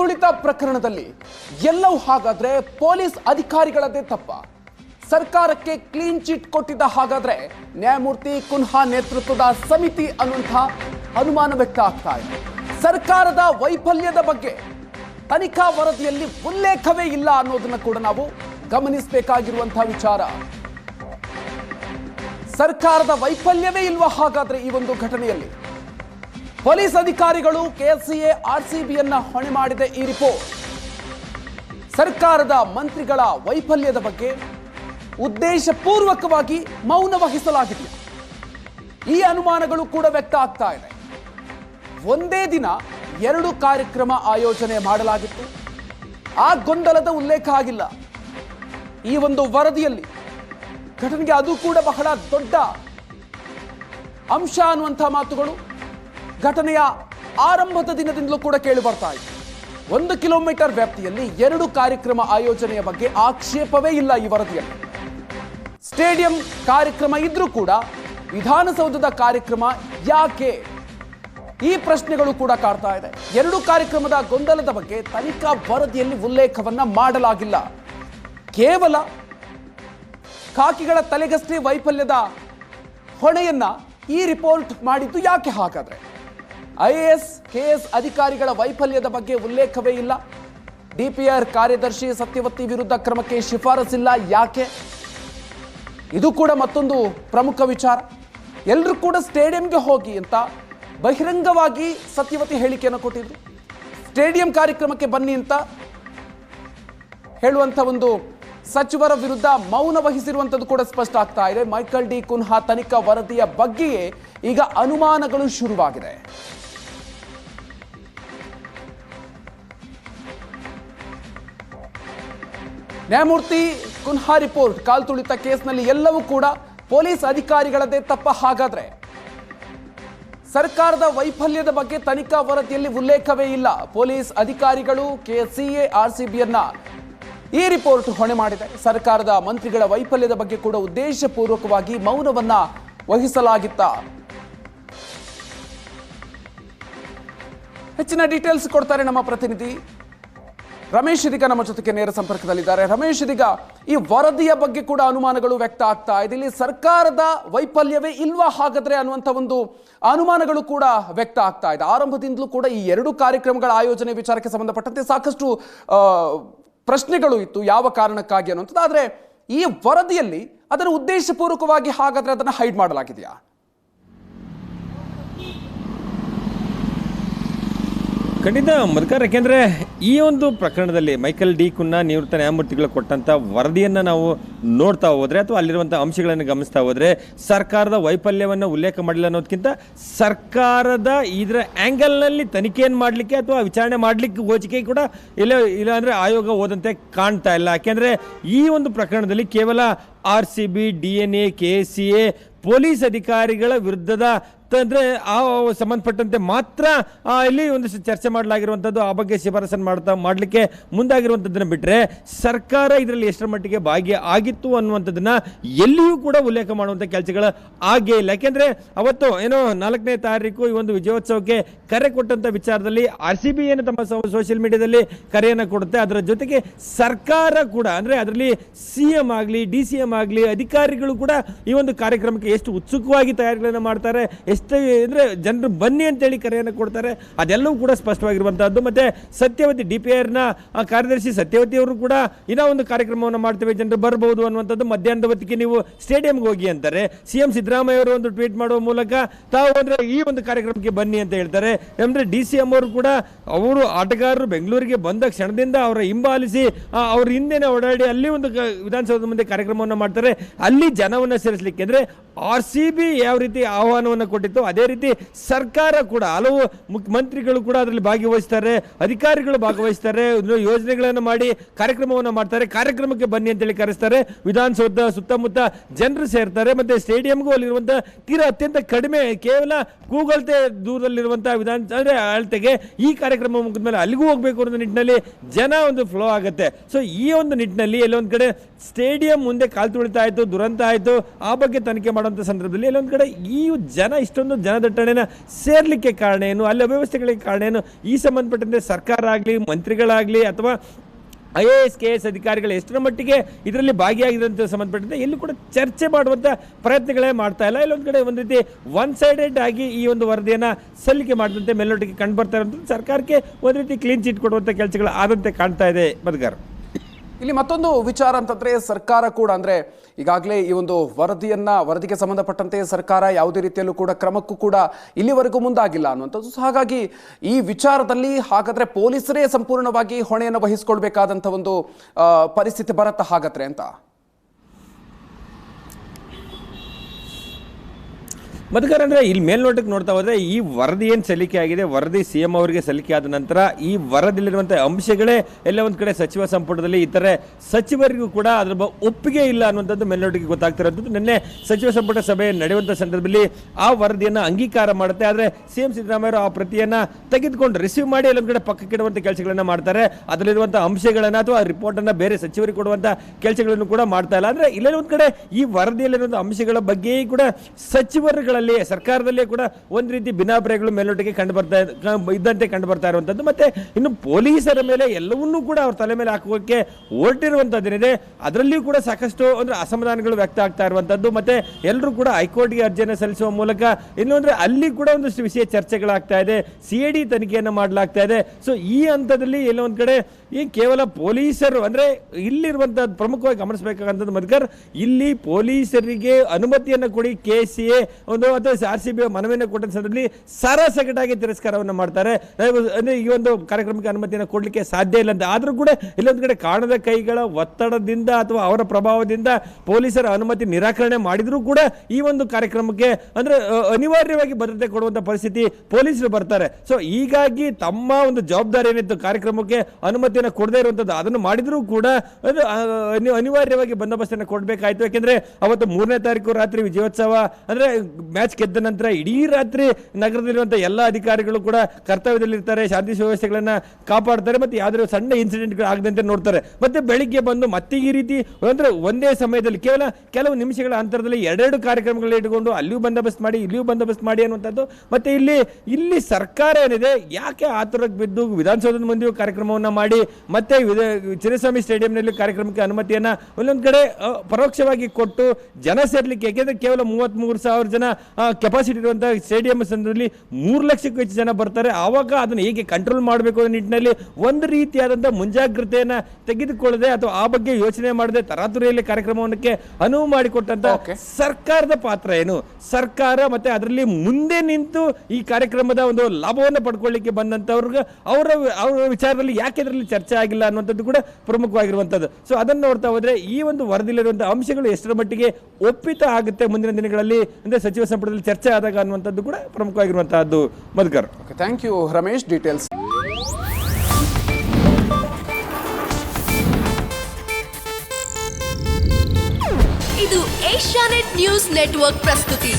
ಕಾಲ್ತುಳಿತ ಪ್ರಕರಣದಲ್ಲಿ ಎಲ್ಲವೂ ಹಾಗಾದ್ರೆ ಪೊಲೀಸ್ ಅಧಿಕಾರಿಗಳದ್ದೇ ತಪ್ಪ. ಸರ್ಕಾರಕ್ಕೆ ಕ್ಲೀನ್ ಚಿಟ್ ಕೊಟ್ಟಿದ್ದ ಹಾಗಾದ್ರೆ ನ್ಯಾಯಮೂರ್ತಿ ಕುನ್ಹಾ ನೇತೃತ್ವದ ಸಮಿತಿ ಅನ್ನುವಂಥ ಅನುಮಾನ ವ್ಯಕ್ತ ಆಗ್ತಾ ಇದೆ. ಸರ್ಕಾರದ ವೈಫಲ್ಯದ ಬಗ್ಗೆ ತನಿಖಾ ವರದಿಯಲ್ಲಿ ಉಲ್ಲೇಖವೇ ಇಲ್ಲ ಅನ್ನೋದನ್ನ ಕೂಡ ನಾವು ಗಮನಿಸಬೇಕಾಗಿರುವಂತಹ ವಿಚಾರ. ಸರ್ಕಾರದ ವೈಫಲ್ಯವೇ ಇಲ್ವಾ ಹಾಗಾದ್ರೆ ಈ ಒಂದು ಘಟನೆಯಲ್ಲಿ? ಪೊಲೀಸ್ ಅಧಿಕಾರಿಗಳು ಕೆಎಸ್ಸಿಎ, ಆರ್ಸಿಬಿಯನ್ನ ಹೊಣೆ ಮಾಡಿದೆ ಈ ರಿಪೋರ್ಟ್. ಸರ್ಕಾರದ ಮಂತ್ರಿಗಳ ವೈಫಲ್ಯದ ಬಗ್ಗೆ ಉದ್ದೇಶಪೂರ್ವಕವಾಗಿ ಮೌನ ವಹಿಸಲಾಗಿದೆ. ಈ ಅನುಮಾನಗಳು ಕೂಡ ವ್ಯಕ್ತ ಆಗ್ತಾ ಇದೆ. ಒಂದೇ ದಿನ ಎರಡು ಕಾರ್ಯಕ್ರಮ ಆಯೋಜನೆ ಮಾಡಲಾಗಿತ್ತು. ಆ ಗೊಂದಲದ ಉಲ್ಲೇಖ ಆಗಿಲ್ಲ. ಈ ಒಂದು ವರದಿಯಲ್ಲಿ ಘಟನೆಗೆ ಅದು ಕೂಡ ಬಹಳ ದೊಡ್ಡ ಅಂಶ ಅನ್ನುವಂಥ ಮಾತುಗಳು ಘಟನೆಯ ಆರಂಭದ ದಿನದಿಂದಲೂ ಕೂಡ ಕೇಳಿ ಬರ್ತಾ ಇದೆ. ಒಂದು ಕಿಲೋಮೀಟರ್ ವ್ಯಾಪ್ತಿಯಲ್ಲಿ ಎರಡು ಕಾರ್ಯಕ್ರಮ ಆಯೋಜನೆಯ ಬಗ್ಗೆ ಆಕ್ಷೇಪವೇ ಇಲ್ಲ ಈ ವರದಿಯಲ್ಲಿ. ಸ್ಟೇಡಿಯಂ ಕಾರ್ಯಕ್ರಮ ಇದ್ರೂ ಕೂಡ ವಿಧಾನಸೌಧದ ಕಾರ್ಯಕ್ರಮ ಯಾಕೆ? ಈ ಪ್ರಶ್ನೆಗಳು ಕೂಡ ಕಾಡ್ತಾ ಇದೆ. ಎರಡು ಕಾರ್ಯಕ್ರಮದ ಗೊಂದಲದ ಬಗ್ಗೆ ತನಿಖಾ ವರದಿಯಲ್ಲಿ ಉಲ್ಲೇಖವನ್ನ ಮಾಡಲಾಗಿಲ್ಲ. ಕೇವಲ ಕಾಕಿಗಳ ತಲೆಗಷ್ಟೇ ವೈಫಲ್ಯದ ಹೊಣೆಯನ್ನ ಈ ರಿಪೋರ್ಟ್ ಮಾಡಿದ್ದು ಯಾಕೆ ಹಾಗಾದ್ರೆ? I A S K S ಅಧಿಕಾರಿಗಳ ವೈಫಲ್ಯದ ಬಗ್ಗೆ ಉಲ್ಲೇಖವೇ ಇಲ್ಲ. ಡಿಪಿಆರ್ ಕಾರ್ಯದರ್ಶಿ ಸತ್ಯವತಿ ವಿರುದ್ಧ ಕ್ರಮಕ್ಕೆ ಶಿಫಾರಸಿಲ್ಲ. ಯಾಕೆ? ಇದು ಕೂಡ ಮತ್ತೊಂದು ಪ್ರಮುಖ ವಿಚಾರ. ಎಲ್ಲರೂ ಕೂಡ ಸ್ಟೇಡಿಯಂಗೆ ಹೋಗಿ ಅಂತ ಬಹಿರಂಗವಾಗಿ ಸತ್ಯವತಿ ಹೇಳಿಕೆಯನ್ನು ಕೊಟ್ಟಿದ್ರು. ಸ್ಟೇಡಿಯಂ ಕಾರ್ಯಕ್ರಮಕ್ಕೆ ಬನ್ನಿ ಅಂತ ಹೇಳುವಂಥ ಒಂದು ಸಚಿವರ ವಿರುದ್ಧ ಮೌನ ವಹಿಸಿರುವಂಥದ್ದು ಕೂಡ ಸ್ಪಷ್ಟ ಆಗ್ತಾ ಇದೆ. ಮೈಕಲ್ ಡಿ ಕುನ್ಹಾ ತನಿಖಾ ವರದಿಯ ಬಗ್ಗೆಯೇ ಈಗ ಅನುಮಾನಗಳು ಶುರುವಾಗಿದೆ. ನ್ಯಾಯಮೂರ್ತಿ ಕುನ್ಹಾ ರಿಪೋರ್ಟ್ ಕಾಲ್ತುಳಿತ ಕೇಸ್ನಲ್ಲಿ ಎಲ್ಲವೂ ಕೂಡ ಪೊಲೀಸ್ ಅಧಿಕಾರಿಗಳದೇ ತಪ್ಪ. ಹಾಗಾದ್ರೆ ಸರ್ಕಾರದ ವೈಫಲ್ಯದ ಬಗ್ಗೆ ತನಿಖಾ ವರದಿಯಲ್ಲಿ ಉಲ್ಲೇಖವೇ ಇಲ್ಲ. ಪೊಲೀಸ್ ಅಧಿಕಾರಿಗಳು ಕೆಎಸ್ಸಿಎ ಆರ್ಸಿಬಿಯನ್ನ ಈ ರಿಪೋರ್ಟ್ ಹೊಣೆ ಮಾಡಿದೆ ಸರ್ಕಾರದ ಮಂತ್ರಿಗಳ ವೈಫಲ್ಯದ ಬಗ್ಗೆ ಕೂಡ ಉದ್ದೇಶಪೂರ್ವಕವಾಗಿ ಮೌನವನ್ನ ವಹಿಸಲಾಗಿತ್ತ. ಹೆಚ್ಚಿನ ಡೀಟೇಲ್ಸ್ ಕೊಡ್ತಾರೆ ನಮ್ಮ ಪ್ರತಿನಿಧಿ. ರಮೇಶ್ ಇದೀಗ ನಮ್ಮ ಜೊತೆಗೆ ನೇರ ಸಂಪರ್ಕದಲ್ಲಿದ್ದಾರೆ. ರಮೇಶ್ ಇದೀಗ ಈ ವರದಿಯ ಬಗ್ಗೆ ಕೂಡ ಅನುಮಾನಗಳು ವ್ಯಕ್ತ ಆಗ್ತಾ ಇದೆ. ಇಲ್ಲಿ ಸರ್ಕಾರದ ವೈಫಲ್ಯವೇ ಇಲ್ವಾ ಹಾಗಾದ್ರೆ ಅನ್ನುವಂಥ ಒಂದು ಅನುಮಾನಗಳು ಕೂಡ ವ್ಯಕ್ತ ಆಗ್ತಾ ಇದೆ. ಆರಂಭದಿಂದಲೂ ಕೂಡ ಈ ಎರಡು ಕಾರ್ಯಕ್ರಮಗಳ ಆಯೋಜನೆ ವಿಚಾರಕ್ಕೆ ಸಂಬಂಧಪಟ್ಟಂತೆ ಸಾಕಷ್ಟು ಪ್ರಶ್ನೆಗಳು ಇತ್ತು ಯಾವ ಕಾರಣಕ್ಕಾಗಿ ಅನ್ನುವಂಥದ್ದು. ಆದರೆ ಈ ವರದಿಯಲ್ಲಿ ಅದರ ಉದ್ದೇಶಪೂರ್ವಕವಾಗಿ ಹಾಗಾದ್ರೆ ಅದನ್ನು ಹೈಡ್ ಮಾಡಲಾಗಿದೆಯಾ? ಖಂಡಿತ ಮಧುಕರ್ ಯಾಕೆಂದರೆ ಈ ಒಂದು ಪ್ರಕರಣದಲ್ಲಿ ಮೈಕಲ್ ಡಿ ಕುನ್ನ ನಿವೃತ್ತ ನ್ಯಾಯಮೂರ್ತಿಗಳು ಕೊಟ್ಟಂಥ ವರದಿಯನ್ನು ನಾವು ನೋಡ್ತಾ ಹೋದರೆ ಅಥವಾ ಅಲ್ಲಿರುವಂಥ ಅಂಶಗಳನ್ನು ಗಮನಿಸ್ತಾ ಹೋದರೆ ಸರ್ಕಾರದ ವೈಫಲ್ಯವನ್ನು ಉಲ್ಲೇಖ ಮಾಡಿಲ್ಲ ಅನ್ನೋದಕ್ಕಿಂತ ಸರ್ಕಾರದ ಇದರ ಆ್ಯಂಗಲ್ನಲ್ಲಿ ತನಿಖೆಯನ್ನು ಮಾಡಲಿಕ್ಕೆ ಅಥವಾ ವಿಚಾರಣೆ ಮಾಡಲಿಕ್ಕೆ ಹೋಚಿಕೆ ಕೂಡ ಇಲ್ಲ ಇಲ್ಲಾಂದರೆ ಆಯೋಗ ಹೋದಂತೆ ಕಾಣ್ತಾ ಇಲ್ಲ. ಯಾಕೆಂದರೆ ಈ ಒಂದು ಪ್ರಕರಣದಲ್ಲಿ ಕೇವಲ R C B D N A K C A police ಅಧಿಕಾರಿಗಳ ವಿರುದ್ಧದ ಅಂದರೆ ಆ ಸಂಬಂಧಪಟ್ಟಂತೆ ಮಾತ್ರ ಇಲ್ಲಿ ಒಂದು ಚರ್ಚೆ ಮಾಡಲಾಗಿರುವಂಥದ್ದು ಆ ಬಗ್ಗೆ ಶಿಫಾರಸನ್ನು ಮಾಡ್ತಾ, ಮಾಡಲಿಕ್ಕೆ ಮುಂದಾಗಿರುವಂಥದ್ದನ್ನು ಬಿಟ್ಟರೆ ಸರ್ಕಾರ ಇದರಲ್ಲಿ ಎಷ್ಟರ ಮಟ್ಟಿಗೆ ಭಾಗಿ ಆಗಿತ್ತು ಅನ್ನುವಂಥದ್ದನ್ನು ಎಲ್ಲಿಯೂ ಕೂಡ ಉಲ್ಲೇಖ ಮಾಡುವಂಥ ಕೆಲಸಗಳು ಆಗೇ ಇಲ್ಲ. ಯಾಕೆಂದರೆ ಅವತ್ತು ಏನೋ ನಾಲ್ಕನೇ ತಾರೀಕು ಈ ಒಂದು ವಿಜಯೋತ್ಸವಕ್ಕೆ ಕರೆ ಕೊಟ್ಟಂಥ ವಿಚಾರದಲ್ಲಿ ಆರ್ ಸಿ ಬಿ ಏನು ತಮ್ಮ ಸೋಷಿಯಲ್ ಮೀಡಿಯಾದಲ್ಲಿ ಕರೆಯನ್ನು ಕೊಡುತ್ತೆ. ಅದರ ಜೊತೆಗೆ ಸರ್ಕಾರ ಕೂಡ, ಅಂದರೆ ಅದರಲ್ಲಿ ಸಿ ಎಂ ಆಗಲಿ, ಡಿ ಸಿ ಎಂ ಆಗಲಿ, ಅಧಿಕಾರಿಗಳು ಕೂಡ ಈ ಒಂದು ಕಾರ್ಯಕ್ರಮಕ್ಕೆ ಎಷ್ಟು ಉತ್ಸುಕವಾಗಿ ತಯಾರಿಗಳನ್ನು ಮಾಡ್ತಾರೆ, ಎಷ್ಟು ಅಂದರೆ ಜನರು ಬನ್ನಿ ಅಂತೇಳಿ ಕರೆಯನ್ನು ಕೊಡ್ತಾರೆ. ಅದೆಲ್ಲವೂ ಕೂಡ ಸ್ಪಷ್ಟವಾಗಿರುವಂಥದ್ದು ಮತ್ತೆ ಸತ್ಯವತಿ ಡಿ ಪಿ ಆರ್ನ ಕಾರ್ಯದರ್ಶಿ ಸತ್ಯವತಿ ಅವರು ಕೂಡ ಇನ್ನೂ ಒಂದು ಕಾರ್ಯಕ್ರಮವನ್ನು ಮಾಡ್ತೇವೆ. ಜನರು ಬರಬಹುದು ಅನ್ನುವಂಥದ್ದು ಮಧ್ಯಾಹ್ನದ ಹೊತ್ತಿಗೆ ನೀವು ಸ್ಟೇಡಿಯಂಗೆ ಹೋಗಿ ಅಂತಾರೆ. ಸಿ ಎಂ ಸಿದ್ದರಾಮಯ್ಯ ಅವರು ಒಂದು ಟ್ವೀಟ್ ಮಾಡುವ ಮೂಲಕ ತಾವು ಅಂದರೆ ಈ ಒಂದು ಕಾರ್ಯಕ್ರಮಕ್ಕೆ ಬನ್ನಿ ಅಂತ ಹೇಳ್ತಾರೆ. ಅಂದರೆ ಡಿ ಸಿ ಎಂ ಅವರು ಕೂಡ ಅವರು ಆಟಗಾರರು ಬೆಂಗಳೂರಿಗೆ ಬಂದ ಕ್ಷಣದಿಂದ ಅವರ ಹಿಂಬಾಲಿಸಿ ಅವ್ರ ಹಿಂದೆನೆ ಓಡಾಡಿ ಅಲ್ಲಿ ಒಂದು ವಿಧಾನಸೌಧದ ಮುಂದೆ ಕಾರ್ಯಕ್ರಮವನ್ನು ಮಾಡ್ತಾರೆ. ಅಲ್ಲಿ ಜನವನ್ನು ಸೇರಿಸಲಿಕ್ಕೆ ಅಂದರೆ ಆರ್ ಸಿ ಬಿ ಯಾವ ರೀತಿ ಆಹ್ವಾನವನ್ನು ಕೊಟ್ಟಿತ್ತು ಅದೇ ರೀತಿ ಸರ್ಕಾರ ಕೂಡ, ಹಲವು ಮುಖ್ಯಮಂತ್ರಿಗಳು ಕೂಡ ಅದರಲ್ಲಿ ಭಾಗವಹಿಸ್ತಾರೆ, ಅಧಿಕಾರಿಗಳು ಭಾಗವಹಿಸ್ತಾರೆ ಯೋಜನೆಗಳನ್ನು ಮಾಡಿ ಕಾರ್ಯಕ್ರಮವನ್ನು ಮಾಡ್ತಾರೆ. ಕಾರ್ಯಕ್ರಮಕ್ಕೆ ಬನ್ನಿ ಅಂತೇಳಿ ಕರೆಸ್ತಾರೆ. ವಿಧಾನಸೌಧ ಸುತ್ತಮುತ್ತ ಜನರು ಸೇರ್ತಾರೆ, ಮತ್ತೆ ಸ್ಟೇಡಿಯಂಗೂ ಅಲ್ಲಿರುವಂಥ ತೀರಾ ಅತ್ಯಂತ ಕಡಿಮೆ, ಕೇವಲ ಕೂಗಲ್ತೆ ದೂರದಲ್ಲಿರುವಂಥ ವಿಧಾನ, ಅಂದರೆ ಅಳತೆಗೆ ಈ ಕಾರ್ಯಕ್ರಮ ಮುಗಿದ ಮೇಲೆ ಅಲ್ಲಿಗೂ ಹೋಗಬೇಕು ಅನ್ನೋ ನಿಟ್ಟಿನಲ್ಲಿ ಜನ ಒಂದು ಫ್ಲೋ ಆಗುತ್ತೆ. ಸೊ ಈ ಒಂದು ನಿಟ್ಟಿನಲ್ಲಿ ಎಲ್ಲೊಂದು ಕಡೆ ಸ್ಟೇಡಿಯಂ ಮುಂದೆ ಕಾಲು ತುಳಿತಾ ಆಯಿತು ದುರಂತ ಆಯಿತು. ಆ ಬಗ್ಗೆ ತನಿಖೆ ಮಾಡುವಂಥ ಸಂದರ್ಭದಲ್ಲಿ ಎಲ್ಲೊಂದು ಕಡೆ ಈ ಜನ ಇಷ್ಟೊಂದು ಜನದಟ್ಟಣೆನ ಸೇರ್ಲಿಕ್ಕೆ ಕಾರಣ ಏನು? ಅಲ್ಲಿ ಅವ್ಯವಸ್ಥೆಗಳಿಗೆ ಕಾರಣ ಏನು? ಈ ಸಂಬಂಧಪಟ್ಟಂತೆ ಸರ್ಕಾರ ಆಗಲಿ, ಮಂತ್ರಿಗಳಾಗಲಿ ಅಥವಾ I A S, K S ಅಧಿಕಾರಿಗಳು ಎಷ್ಟರ ಮಟ್ಟಿಗೆ ಇದರಲ್ಲಿ ಭಾಗಿಯಾಗಿದಂತೆ ಸಂಬಂಧಪಟ್ಟಂತೆ ಎಲ್ಲೂ ಕೂಡ ಚರ್ಚೆ ಮಾಡುವಂಥ ಪ್ರಯತ್ನಗಳೇ ಮಾಡ್ತಾ ಇಲ್ಲ. ಇಲ್ಲೊಂದು ಕಡೆ ಒಂದು ರೀತಿ ಒನ್ ಸೈಡೆಡ್ ಆಗಿ ಈ ಒಂದು ವರದಿಯನ್ನು ಸಲ್ಲಿಕೆ ಮಾಡಿದಂತೆ ಮೇಲ್ನೋಟಕ್ಕೆ ಕಂಡು ಬರ್ತಾ ಇರುವಂಥದ್ದು ಸರ್ಕಾರಕ್ಕೆ ಒಂದು ರೀತಿ ಕ್ಲೀನ್ ಚೀಟ್ ಕೊಡುವಂಥ ಕೆಲಸಗಳು ಆದಂತೆ ಕಾಣ್ತಾ ಇದೆ. ಬದ್ಗಾರ್. ಇಲ್ಲಿ ಮತ್ತೊಂದು ವಿಚಾರ ಅಂತಂದರೆ ಸರ್ಕಾರ ಕೂಡ ಅಂದ್ರೆ ಈಗಾಗಲೇ ಈ ಒಂದು ವರದಿಯನ್ನ, ವರದಿಗೆ ಸಂಬಂಧಪಟ್ಟಂತೆ ಸರ್ಕಾರ ಯಾವುದೇ ರೀತಿಯಲ್ಲೂ ಕೂಡ ಕ್ರಮಕ್ಕೂ ಕೂಡ ಇಲ್ಲಿವರೆಗೂ ಮುಂದಾಗಿಲ್ಲ ಅನ್ನುವಂಥದ್ದು. ಹಾಗಾಗಿ ಈ ವಿಚಾರದಲ್ಲಿ ಹಾಗಾದ್ರೆ ಪೊಲೀಸರೇ ಸಂಪೂರ್ಣವಾಗಿ ಹೊಣೆಯನ್ನು ವಹಿಸಿಕೊಳ್ಬೇಕಾದಂಥ ಒಂದು ಪರಿಸ್ಥಿತಿ ಬರತ್ತಾ ಹಾಗಾದ್ರೆ ಅಂತ? ಮಧುಕರ್ ಅಂದ್ರೆ ಇಲ್ಲಿ ಮೇಲ್ನೋಟಕ್ಕೆ ನೋಡ್ತಾ ಹೋದ್ರೆ ಈ ವರದಿ ಏನು ಸಲ್ಲಿಕೆ ಆಗಿದೆ? ವರದಿ ಸಿ ಎಂ ಅವರಿಗೆ ಸಲ್ಲಿಕೆ ಆದ ನಂತರ ಈ ವರದಿಯಲ್ಲಿರುವಂಥ ಅಂಶಗಳೇ ಎಲ್ಲ ಒಂದು ಕಡೆ ಸಚಿವ ಸಂಪುಟದಲ್ಲಿ ಇತರೆ ಸಚಿವರಿಗೂ ಕೂಡ ಅದರ ಒಪ್ಪಿಗೆ ಇಲ್ಲ ಅನ್ನುವಂಥದ್ದು ಮೇಲ್ನೋಟಕ್ಕೆ ಗೊತ್ತಾಗ್ತಿರೋಂಥದ್ದು. ನಿನ್ನೆ ಸಚಿವ ಸಂಪುಟ ಸಭೆ ನಡೆಯುವಂಥ ಸಂದರ್ಭದಲ್ಲಿ ಆ ವರದಿಯನ್ನು ಅಂಗೀಕಾರ ಮಾಡುತ್ತೆ. ಆದರೆ ಸಿ ಎಂ ಸಿದ್ದರಾಮಯ್ಯ ಆ ಪ್ರತಿಯನ್ನು ತೆಗೆದುಕೊಂಡು ರಿಸೀವ್ ಮಾಡಿ ಎಲ್ಲೊಂದು ಕಡೆ ಪಕ್ಕಕ್ಕೆ ಇಡುವಂಥ ಕೆಲಸಗಳನ್ನು ಮಾಡ್ತಾರೆ. ಅದರಲ್ಲಿರುವಂಥ ಅಂಶಗಳನ್ನು ಅಥವಾ ಆ ರಿಪೋರ್ಟನ್ನು ಬೇರೆ ಸಚಿವರಿಗೆ ಕೊಡುವಂಥ ಕೆಲಸಗಳನ್ನು ಕೂಡ ಮಾಡ್ತಾ ಇಲ್ಲ. ಅಂದರೆ ಇಲ್ಲೆಲ್ಲ ಒಂದು ಕಡೆ ಈ ವರದಿಯಲ್ಲಿರುವಂಥ ಅಂಶಗಳ ಬಗ್ಗೆ ಕೂಡ ಸಚಿವರುಗಳಲ್ಲಿ ಸರ್ಕಾರದಲ್ಲೇ ಕೂಡ ಒಂದು ರೀತಿ ಭಿನ್ನಾಭಿಪ್ರಾಯಗಳು ಮೇಲ್ನೋಟಕ್ಕೆ ಕಂಡು ಬರ್ತಾ ಇದ್ದಂತೆ ಕಂಡು ಬರ್ತಾ ಇರುವಂಥದ್ದು. ಮತ್ತೆ ಇನ್ನು ಪೊಲೀಸರ ಮೇಲೆ ಎಲ್ಲವನ್ನೂ ಕೂಡ ಅವ್ರ ತಲೆ ಮೇಲೆ ಹಾಕುವಕ್ಕೆ ಹೊರಟಿರುವಂಥದ್ದೇನಿದೆ ಅದರಲ್ಲಿಯೂ ಕೂಡ ಸಾಕಷ್ಟು ಅಂದ್ರೆ ಅಸಮಾಧಾನಗಳು ವ್ಯಕ್ತ ಆಗ್ತಾ ಇರುವಂಥದ್ದು. ಮತ್ತೆ ಎಲ್ಲರೂ ಕೂಡ ಹೈಕೋರ್ಟ್ಗೆ ಅರ್ಜಿಯನ್ನು ಸಲ್ಲಿಸುವ ಮೂಲಕ ಇನ್ನು ಅಂದ್ರೆ ಅಲ್ಲಿ ಕೂಡ ಒಂದಷ್ಟು ವಿಷಯ ಚರ್ಚೆಗಳಾಗ್ತಾ ಇದೆ, ಸಿ ಎ ಡಿ ತನಿಖೆಯನ್ನು ಮಾಡಲಾಗ್ತಾ ಇದೆ. ಸೊ ಈ ಹಂತದಲ್ಲಿ ಎಲ್ಲೋ ಒಂದು ಕಡೆ ಈ ಕೇವಲ ಪೊಲೀಸರು ಅಂದ್ರೆ ಇಲ್ಲಿರುವಂತಹ ಪ್ರಮುಖವಾಗಿ ಗಮನಿಸಬೇಕಾದಂಥದ್ದು ಮಧುಕರ್, ಇಲ್ಲಿ ಪೊಲೀಸರಿಗೆ ಅನುಮತಿಯನ್ನು ಕೊಡಿ, ಕೆ ಸಿ ಎ ಒಂದು ಅಥವಾ ಆರ್ ಸಿ ಬಿ ಮನವಿಯನ್ನು ಕೊಟ್ಟ ಸಂದರ್ಭದಲ್ಲಿ ಸಾರಾಸಗಟಾಗಿ ತಿರಸ್ಕಾರವನ್ನು ಮಾಡ್ತಾರೆ. ಅಂದ್ರೆ ಈ ಒಂದು ಕಾರ್ಯಕ್ರಮಕ್ಕೆ ಅನುಮತಿಯನ್ನು ಕೊಡಲಿಕ್ಕೆ ಸಾಧ್ಯ ಇಲ್ಲ ಅಂತ. ಆದರೂ ಕೂಡ ಇಲ್ಲೊಂದು ಕಡೆ ಕಾಣದ ಕೈಗಳ ಒತ್ತಡದಿಂದ ಅಥವಾ ಅವರ ಪ್ರಭಾವದಿಂದ ಪೊಲೀಸರ ಅನುಮತಿ ನಿರಾಕರಣೆ ಮಾಡಿದರೂ ಕೂಡ ಈ ಒಂದು ಕಾರ್ಯಕ್ರಮಕ್ಕೆ ಅಂದ್ರೆ ಅನಿವಾರ್ಯವಾಗಿ ಭದ್ರತೆ ಕೊಡುವಂಥ ಪರಿಸ್ಥಿತಿ ಪೊಲೀಸರು ಬರ್ತಾರೆ. ಸೊ ಹೀಗಾಗಿ ತಮ್ಮ ಒಂದು ಜವಾಬ್ದಾರಿ ಏನಿತ್ತು ಕಾರ್ಯಕ್ರಮಕ್ಕೆ ಅನುಮತಿಯನ್ನು ಕೊಡದೇ ಇರುವಂಥದ್ದು ಅದನ್ನು ಮಾಡಿದರೂ ಕೂಡ ಅದು ಅನಿವಾರ್ಯವಾಗಿ ಬಂದೋಬಸ್ತನ್ನು ಕೊಡಬೇಕಾಯ್ತು. ಯಾಕೆಂದರೆ ಅವತ್ತು ಮೂರನೇ ತಾರೀಕು ರಾತ್ರಿ ವಿಜಯೋತ್ಸವ, ಅಂದ್ರೆ ಮ್ಯಾಚ್ ಗೆದ್ದ ನಂತರ ಇಡೀ ರಾತ್ರಿ ನಗರದಲ್ಲಿರುವಂಥ ಎಲ್ಲ ಅಧಿಕಾರಿಗಳು ಕೂಡ ಕರ್ತವ್ಯದಲ್ಲಿರ್ತಾರೆ, ಶಾಂತಿ ಸುವ್ಯವಸ್ಥೆಗಳನ್ನ ಕಾಪಾಡ್ತಾರೆ, ಮತ್ತೆ ಯಾವ್ದಾದ್ರು ಸಣ್ಣ ಇನ್ಸಿಡೆಂಟ್ಗಳು ಆಗದಂತೆ ನೋಡ್ತಾರೆ. ಮತ್ತೆ ಬೆಳಿಗ್ಗೆ ಬಂದು ಮತ್ತೆ ಈ ರೀತಿ ಅಂದ್ರೆ ಒಂದೇ ಸಮಯದಲ್ಲಿ ಕೇವಲ ಕೆಲವು ನಿಮಿಷಗಳ ಅಂತರದಲ್ಲಿ ಎರಡೆರಡು ಕಾರ್ಯಕ್ರಮಗಳು ಇಟ್ಟುಕೊಂಡು ಅಲ್ಲಿಯೂ ಬಂದೋಬಸ್ತ್ ಮಾಡಿ, ಇಲ್ಲಿಯೂ ಬಂದೋಬಸ್ತ್ ಮಾಡಿ ಅನ್ನುವಂಥದ್ದು. ಮತ್ತೆ ಇಲ್ಲಿ ಇಲ್ಲಿ ಸರ್ಕಾರ ಏನಿದೆ, ಯಾಕೆ ಆತುರಕ್ಕೆ ಬಿದ್ದು ವಿಧಾನಸೌಧದ ಮುಂದೆಯೂ ಕಾರ್ಯಕ್ರಮವನ್ನ ಮಾಡಿ, ಮತ್ತೆ ಚಿರಸ್ವಾಮಿ ಸ್ಟೇಡಿಯಂನಲ್ಲಿ ಕಾರ್ಯಕ್ರಮಕ್ಕೆ ಅನುಮತಿಯನ್ನ ಒಂದೊಂದು ಕಡೆ ಪರೋಕ್ಷವಾಗಿ ಕೊಟ್ಟು ಜನ ಸೇರ್ಲಿಕ್ಕೆ, ಯಾಕೆಂದ್ರೆ ಕೇವಲ ಮೂವತ್ತ್ ಮೂರು ಸಾವಿರ ಜನ ಕೆಪಾಸಿಟಿ ಇರುವಂತಹ ಸ್ಟೇಡಿಯಂ ಸಂದರ್ಭದಲ್ಲಿ ಮೂರು ಲಕ್ಷಕ್ಕೂ ಹೆಚ್ಚು ಜನ ಬರ್ತಾರೆ. ಆವಾಗ ಅದನ್ನು ಹೇಗೆ ಕಂಟ್ರೋಲ್ ಮಾಡಬೇಕು ಅನ್ನೋ ನಿಟ್ಟಿನಲ್ಲಿ ಒಂದು ರೀತಿಯಾದಂತಹ ಮುಂಜಾಗ್ರತೆಯನ್ನು ತೆಗೆದುಕೊಳ್ಳದೆ ಅಥವಾ ಆ ಬಗ್ಗೆ ಯೋಚನೆ ಮಾಡದೆ ತರಾತುರಿಯಲ್ಲಿ ಕಾರ್ಯಕ್ರಮಕ್ಕೆ ಅನುವು ಮಾಡಿಕೊಟ್ಟಂತ. ಸರ್ಕಾರದ ಪಾತ್ರ ಏನು? ಸರ್ಕಾರ ಮತ್ತೆ ಅದರಲ್ಲಿ ಮುಂದೆ ನಿಂತು ಈ ಕಾರ್ಯಕ್ರಮದ ಒಂದು ಲಾಭವನ್ನು ಪಡ್ಕೊಳ್ಳಿಕ್ಕೆ ಬಂದಂತವ್ರಿಗೆ ಅವರ ಅವರ ವಿಚಾರದಲ್ಲಿ ಯಾಕೆ ಅದರಲ್ಲಿ ಚರ್ಚೆ ಆಗಿಲ್ಲ ಅನ್ನುವಂಥದ್ದು ಕೂಡ ಪ್ರಮುಖವಾಗಿರುವಂಥದ್ದು. ಸೊ ಅದನ್ನು ನೋಡ್ತಾ ಹೋದ್ರೆ ಈ ಒಂದು ವರದಿಲಿರುವಂತಹ ಅಂಶಗಳು ಎಷ್ಟರ ಮಟ್ಟಿಗೆ ಒಪ್ಪಿತ ಆಗುತ್ತೆ ಮುಂದಿನ ದಿನಗಳಲ್ಲಿ? ಅಂದ್ರೆ ಸಚಿವ ಸಂಪುಟದಲ್ಲಿ ಚರ್ಚೆ ಆದಾಗ ಅನ್ನುವಂಥದ್ದು ಕೂಡ ಪ್ರಮುಖವಾಗಿರುವಂತಹದ್ದು Madhukar. Thank you Ramesh details ಇದು ಏಷ್ಯಾನೆಟ್ ನ್ಯೂಸ್ ನೆಟ್ವರ್ಕ್ ಪ್ರಸ್ತುತಿ.